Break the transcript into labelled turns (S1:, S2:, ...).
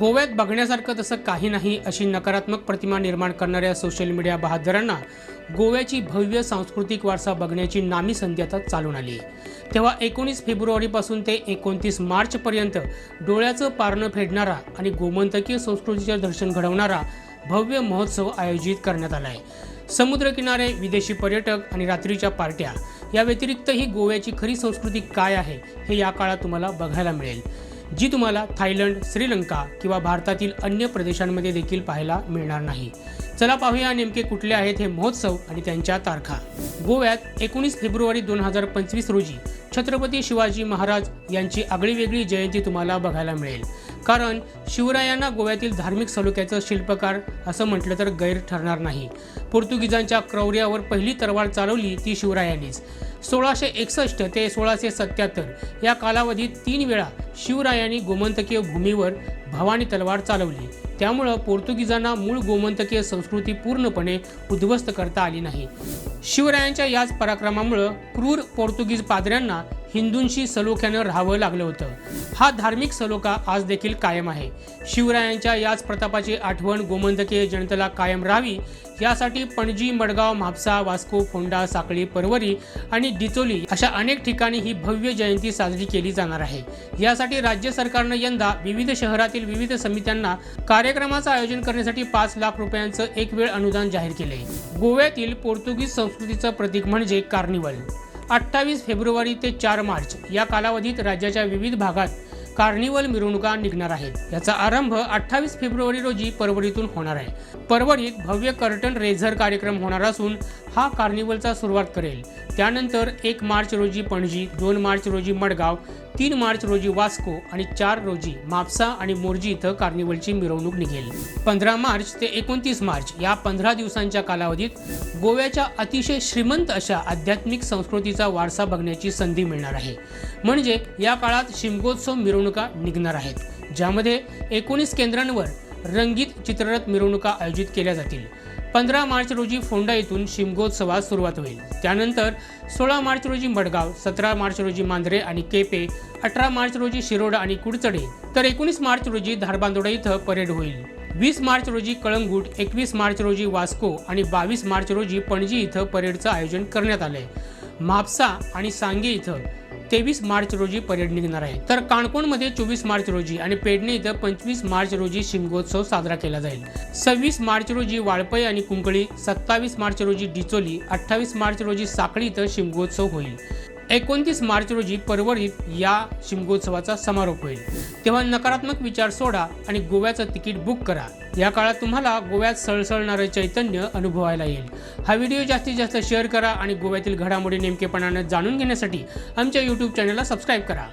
S1: गोव्यात बघण्यासारखं तसं काही नाही अशी नकारात्मक प्रतिमा निर्माण करणाऱ्या सोशल मीडिया बहादरांना गोव्याची भव्य सांस्कृतिक वारसा बघण्याची नामी संधी आता चालून आली. आहे तेव्हा एकोणीस फेब्रुवारीपासून ते एकोणतीस मार्चपर्यंत डोळ्याचं पारणं फेडणारा आणि गोमंतकीय संस्कृतीचे दर्शन घडवणारा भव्य महोत्सव आयोजित करण्यात आला आहे समुद्रकिनारे विदेशी पर्यटक आणि रात्रीच्या पार्ट्या या व्यतिरिक्तही गोव्याची खरी संस्कृती काय आहे हे या काळात तुम्हाला बघायला मिळेल. जी तुम्हाला थायलंड श्रीलंका किंवा भारतातील अन्य प्रदेशांमध्ये देखील पाहायला मिळणार नाही. चला पाहूया नेमके कुठले आहेत हे महोत्सव आणि त्यांच्या तारखा. गोव्यात एकोणीस फेब्रुवारी दोन हजार पंचवीस रोजी छत्रपती शिवाजी महाराज यांची आगळीवेगळी जयंती तुम्हाला बघायला मिळेल. कारण शिवरायांना गोव्यातील धार्मिक सलोख्याचं शिल्पकार असं म्हटलं तर गैर ठरणार नाही. पोर्तुगीजांच्या क्रौर्यावर पहिली तरवार चालवली ती शिवरायांनीच. सोळाशे एकसष्ट ते सोळाशे सत्याहत्तर या कालावधीत तीन वेळा शिवरायांनी गोमंतकीय भूमीवर भवानी तलवार चालवली. त्यामुळं पोर्तुगीजांना मूळ गोमंतकीय संस्कृती पूर्णपणे उद्ध्वस्त करता आली नाही. शिवरायांच्या याच पराक्रमामुळं क्रूर पोर्तुगीज पादऱ्यांना हिंदूंशी सलोख्यानं राहावं लागलं होतं. हा धार्मिक सलोखा आज देखील कायम आहे. शिवरायांच्या याच प्रतापाची आठवण गोमंतकीय जनतेला कायम राहावी यासाठी पणजी मडगाव म्हापसा वास्को फोंडा साकळी परवरी आणि डिचोली अशा अनेक ठिकाणी ही भव्य जयंती साजरी केली जाणार आहे. यासाठी राज्य सरकारनं यंदा विविध शहरातील विविध समित्यांना कार्यक्रमाचं आयोजन करण्यासाठी पाच लाख रुपयांचं एक वेळ अनुदान जाहीर केले गोव्यातील पोर्तुगीज संस्कृतीचं प्रतीक म्हणजे कार्निवल. अठ्ठावीस फेब्रुवारी ते चार मार्च या कालावधीत राज्याच्या विविध भागात कार्निवल मिरवणुका निघणार आहेत. याचा आरंभ अठ्ठावीस फेब्रुवारी रोजी परवडीतून होणार आहे. परवडीत भव्य कर्टन रेझर कार्यक्रम होणार असून हा कार्निवलचा सुरुवात करेल. त्यानंतर एक मार्च रोजी पणजी दोन मार्च रोजी मडगाव तीन मार्च रोजी वास्को आणि चार रोजी म्हापसा आणि मोर्जी इथं कार्निवलची मिरवणूक निघेल. पंधरा मार्च ते एकोणतीस मार्च या पंधरा दिवसांच्या कालावधीत गोव्याच्या अतिशय श्रीमंत अशा आध्यात्मिक संस्कृतीचा वारसा बघण्याची संधी मिळणार आहे. म्हणजे या काळात शिमगोत्सव मिरवणूक निघणार आहेत ज्यामध्ये एकोणीस केंद्रांवर रंगीत चित्ररथ मिरवणुका आयोजित केल्या जातील. पंधरा मार्च रोजी फोंडा येथून शिमगोत्सवास सुरुवात होईल. त्यानंतर सोळा मार्च रोजी मडगाव सतरा मार्च रोजी मांजरे आणि केपे अठरा मार्च रोजी शिरोडा आणि कुडचडे तर एकोणीस मार्च रोजी धारबांदोडा इथं परेड होईल. वीस मार्च रोजी कळंगूट एकवीस मार्च रोजी वास्को आणि बावीस मार्च रोजी पणजी इथं परेडचं आयोजन करण्यात आलंय. म्हापसा आणि सांगे इथं तेवीस मार्च रोजी परेड निघणार आहे. तर काणकोणमध्ये चोवीस मार्च रोजी आणि पेडणे इथं पंचवीस मार्च रोजी शिमगोत्सव साजरा केला जाईल. सव्वीस मार्च रोजी वाळपई आणि कुंकळी सत्तावीस मार्च रोजी डिचोली अठ्ठावीस मार्च रोजी साखळी इथं शिमगोत्सव होईल. एकोणतीस मार्च रोजी परवरीत या शिमगोत्सवाचा समारोप होईल. तेव्हा नकारात्मक विचार सोडा आणि गोव्याचं तिकीट बुक करा. या काळात तुम्हाला गोव्यात सळसळणारं चैतन्य अनुभवायला येईल. हा व्हिडिओ जास्तीत जास्त शेअर करा आणि गोव्यातील घडामोडी नेमकेपणानं जाणून घेण्यासाठी आमच्या यूट्यूब चॅनलला सबस्क्राईब करा.